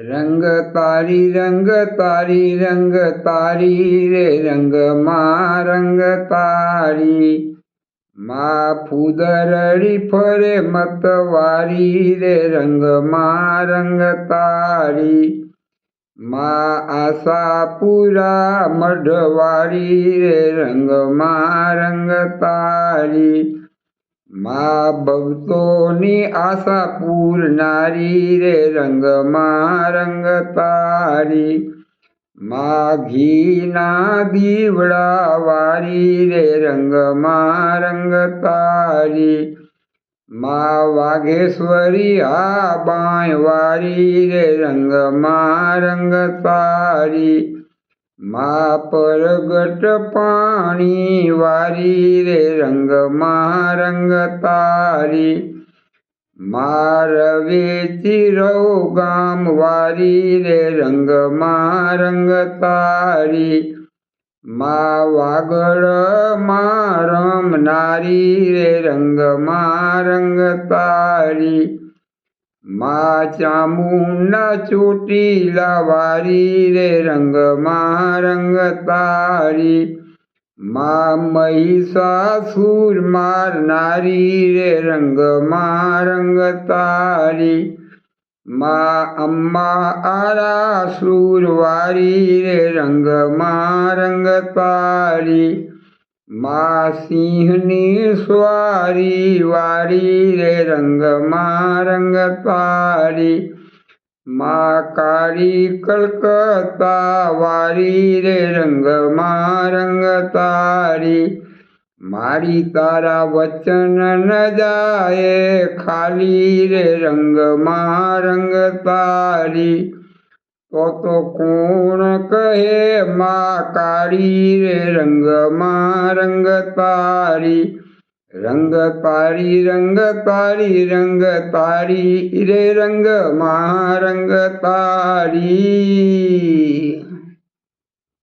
રંગ તારી રંગ તારી રંગ તારી રે રંગમાં રંગ તારી. મા ફૂદરડી ફરે મતવારી રે રંગમાં રંગ તારી. મા આશા પૂરા મઢવાળી રે રંગમાં રંગ તારી. માં ભક્તોની આશા પૂરનારી રે રંગમાં રંગ તારી. મા ઘીના દીવડા વારી રે રંગમાં રંગ તારી. મા વાઘેશ્વરી આ બાય વારી રે રંગમાં રંગ તારી. માં પરગટ પાણી વારી રે રંગમાં રંગ તારી. મારવેથી રહો ગામ વારી રે રંગમાં રંગ તારી. મા વાગડ મારમ નારી રે રંગમાં રંગ તારી. માં ચામુંડા ચોટીલા વારી રે રંગમાં રંગ તારી. મા મહિષાસુર મારનારી રે રંગમાં રંગ તારી. મા અમ્મા આરા સુરવારી રે રંગમાં રંગ તારી. માં સિંહની સ્વારી વારી રે રંગમાં રંગ તારી મા કાળી કલકત્તા વારી રે રંગમાં રંગ તારી. મારી તારા વચન ન જાય, ખાલી રે રંગમાં રંગ તારી. તો તો કોણ કહે માં કાળી રે રંગમાં રંગ તારી રંગ તારી રંગ તારી રંગ તારી રે રંગમાં રંગ તારી